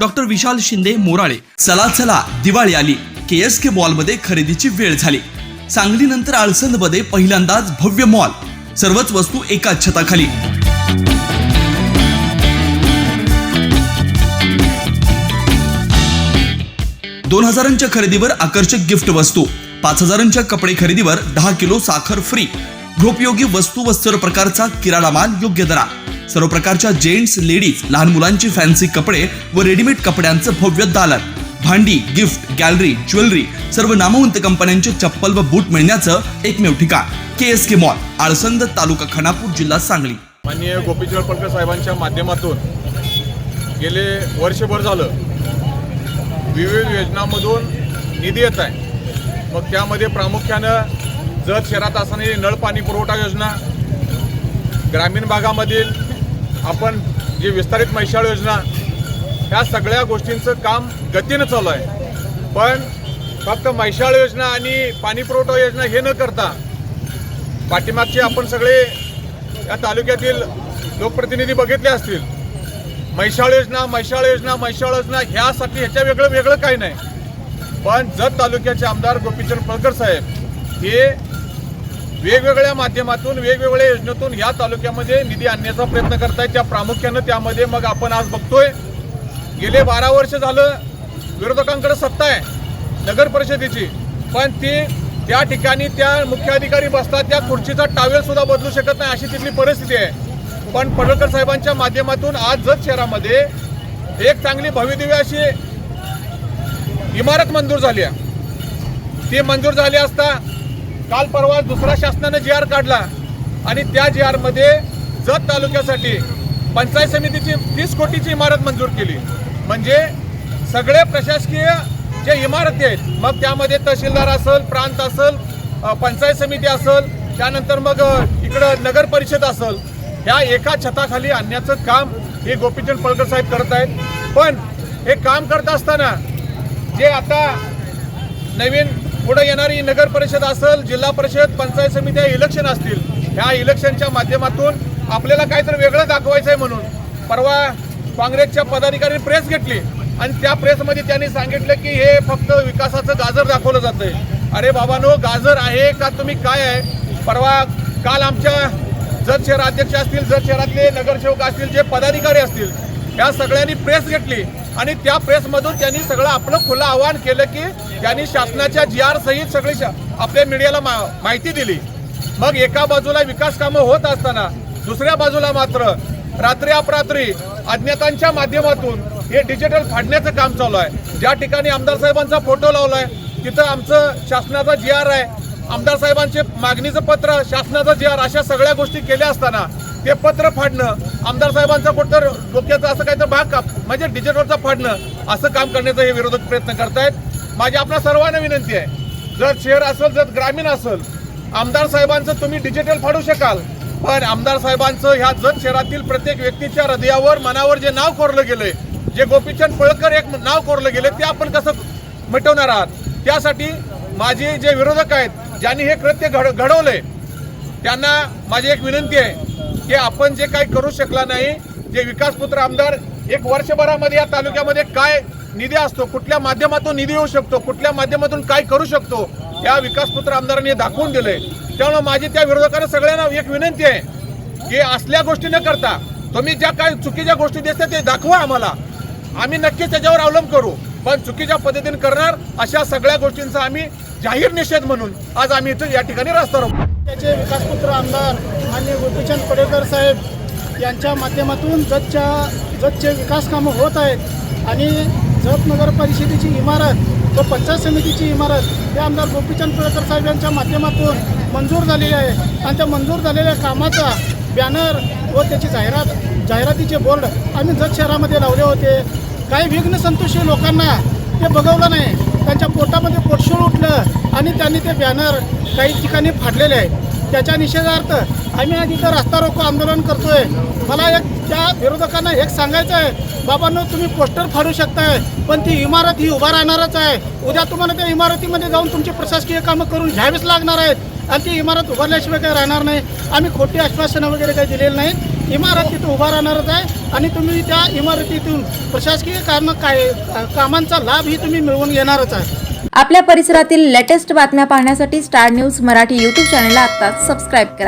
Doctor विशाल शिंदे मोराळे चला चला दिवाळी आली. के एस के मॉलमध्ये खरेदीची वेळ झाली. सांगली नंतर आळसंदमध्ये पहिल्यांदाच भव्य मॉल. सर्वच वस्तू एकाच छताखाली. दोन हजारांच्या खरेदीवर आकर्षक गिफ्ट वस्तू. पाच हजारांच्या कपडे खरेदीवर दहा किलो साखर फ्री गृहोपयोगी वस्तू व सर्व प्रकारचा किराणा माल योग्य दरा सर्व प्रकारच्या जेंट्स लेडीज लहान मुलांची फॅन्सी कपडे व रेडीमेड कपड्यांचं भव्य दालन. भांडी गिफ्ट गॅलरी ज्वेलरी सर्व नामवंत कंपन्यांचे चप्पल व बूट मिळण्याचं एकमेव ठिकाण. K S K mall Alsand taluka Khanapur जिल्हा सांगली. माननीय गोपीचंद पडकर साहेबांच्या माध्यमातून गेले वर्षभर झालं. विविध योजनांमधून निधी येत आहे. मग त्यामध्ये प्रामुख्यानं जत शहरात असणारी नळ पाणी पुरवठा योजना ग्रामीण भागामधील आपण जी विस्तारित मैशाळ योजना ह्या सगळ्या गोष्टींचं काम गतीनं चालू आहे. पण फक्त मैशाळ योजना आणि पाणी पुरवठा योजना हे न करता पाठीमागचे आपण सगळे या तालुक्यातील लोकप्रतिनिधी बघितले असतील. म्हैसाळ योजना म्हैसाळ योजना म्हैसाळ योजना ह्यासाठी ह्याच्या वेगळं वेगळं काही नाही. पण जत तालुक्याचे आमदार गोपीचंद पळकर साहेब हे वेगवेगळ्या माध्यमातून वेगवेगळ्या योजनेतून या तालुक्यामध्ये निधी आणण्याचा प्रयत्न करतायत. त्या प्रामुख्यानं त्यामध्ये मग आपण आज बघतोय गेले बारा वर्ष झालं विरोधकांकडे सत्ता आहे नगर परिषदेची. पण ती त्या ठिकाणी त्या मुख्याधिकारी बसतात त्या खुर्चीचा टावेल सुद्धा बदलू शकत नाही अशी तिथली परिस्थिती आहे. पण पडळकर साहेबांच्या माध्यमातून आज जत शहरामध्ये एक चांगली भव्यदिव्य अशी इमारत मंजूर झाली आहे. ती मंजूर झाली असता काल परवा दुसरा शासनानं जी आर काढला आणि त्या जी आरमध्ये जत तालुक्यासाठी पंचायत समितीची तीस कोटीची इमारत मंजूर केली. म्हणजे सगळे प्रशासकीय जे इमारती आहेत मग त्यामध्ये तहसीलदार असेल प्रांत असेल पंचायत समिती असेल त्यानंतर मग इकडं नगर परिषद असेल ह्या एका छताखाली आणण्याचं काम हे गोपीचंद पळकर साहेब करत आहेत. पण हे काम करत असताना जे आता नवीन पुढे येणारी नगर परिषद असेल जिल्हा परिषद पंचायत समित्या इलेक्शन असतील ह्या इलेक्शनच्या माध्यमातून आपल्याला काहीतरी वेगळं दाखवायचं आहे म्हणून. परवा काँग्रेसच्या पदाधिकाऱ्यांनी प्रेस घेतली आणि त्या प्रेसमध्ये त्यांनी सांगितलं की हे फक्त विकासाचं गाजर दाखवलं जातंय. अरे बाबानो गाजर आहे का तुम्ही काय आहे? परवा काल आमच्या जत शहर अध्यक्ष असतील जत शहरातले नगरसेवक असतील जे पदाधिकारी असतील या सगळ्यांनी प्रेस घेतली. आणि त्या प्रेसमधून त्यांनी सगळं आपलं खुलं आवाहन केलं की त्यांनी शासनाच्या जी आर सहित सगळी शा- आपल्या मीडियाला मा- माहिती दिली. मग एका बाजूला विकास कामं होत असताना दुसऱ्या बाजूला मात्र रात्री अपरात्री अज्ञातांच्या माध्यमातून हे डिजिटल फाडण्याचं काम चालू आहे. ज्या ठिकाणी आमदार साहेबांचा फोटो लावलाय तिथं आमचं शासनाचा जी आर आहे. आमदार साहेबांचे मागणीचं पत्र शासनाचं जी आर अशा सगळ्या गोष्टी केल्या असताना ते पत्र फाडणं आमदार साहेबांचा कुठं डोक्याचं असं काही म्हणजे डिजिटलचा फाडणं असं काम करण्याचा हे विरोधक प्रयत्न करतायत. माझी आपल्या सर्वांना विनंती आहे जर शहर असेल जर ग्रामीण असेल आमदार साहेबांचं तुम्ही डिजिटल फाडू शकाल. पण आमदार साहेबांचं ह्या जत शहरातील प्रत्येक व्यक्तीच्या हृदयावर मनावर जे नाव कोरलं गेलंय जे गोपीचंद पळकर एक नाव कोरलं गेले ते आपण कसं मिटवणार आहात? त्यासाठी माझे जे विरोधक आहेत ज्यांनी हे कृत्य घड घडवलंय त्यांना माझी एक विनंती आहे की आपण जे काही करू शकला नाही जे विकासपुत्र आमदार एक वर्षभरामध्ये या तालुक्यामध्ये काय निधी असतो कुठल्या माध्यमातून निधी येऊ शकतो कुठल्या माध्यमातून काय करू शकतो या विकासपुत्र आमदारांनी दाखवून दिले त्यामुळे माझी त्या विरोधकांना सगळ्यांना एक विनंती आहे की असल्या गोष्टी न करता तुम्ही ज्या काही चुकीच्या गोष्टी दिसतात ते दाखवा आम्हाला. आम्ही नक्कीच त्याच्यावर अवलंब करू पण चुकीच्या पद्धतीने करणार अशा सगळ्या गोष्टींचा आम्ही जाहीर निषेध म्हणून आज आम्ही इथं या ठिकाणी रस्ता राहू त्याचे विकासपुत्र आमदार आणि गोपीचंद पडेकर साहेब यांच्या माध्यमातून जतच्या जतचे विकास कामं होत आहेत. आणि जत नगर परिषदेची इमारत व पंचायत समितीची इमारत हे आमदार गोपीचंद पडेकर साहेब यांच्या माध्यमातून मंजूर झालेली आहे. आणि त्या मंजूर झालेल्या कामाचा बॅनर व त्याची जाहिरात जाहिरातीचे बोर्ड आम्ही जत शहरामध्ये लावले होते. काही विघ्न संतोषी लोकांना ते बघवलं नाही. त्यांच्या पोटामध्ये पोटशूळ उठलं आणि त्यांनी ते बॅनर काही ठिकाणी फाडलेले आहेत. त्याच्या निषेधार्थ आम्ही आज इथं रस्ता रोको आंदोलन करतोय. मला एक त्या विरोधकांना एक सांगायचं आहे. बाबांनो तुम्ही पोस्टर फाडू शकताय पण ती इमारत ही उभा राहणारच आहे. उद्या तुम्हाला त्या इमारतीमध्ये जाऊन तुमची प्रशासकीय कामं करून घ्यावीच लागणार आहेत. आणि ती इमारत उभारल्याशिवाय काही राहणार नाही. आम्ही खोटी आश्वासनं वगैरे काही दिलेली नाहीत इमारत तिथं उभा राहणारच आहे. आणि तुम्ही त्या इमारतीतून प्रशासकीय कारण काय कामांचा लाभ ही तुम्ही मिळवून घेणारच आहे. आपल्या परिसरातील लेटेस्ट बातम्या पाहण्यासाठी स्टार न्यूज मराठी यूट्यूब चॅनलला आता सबस्क्राईब करा.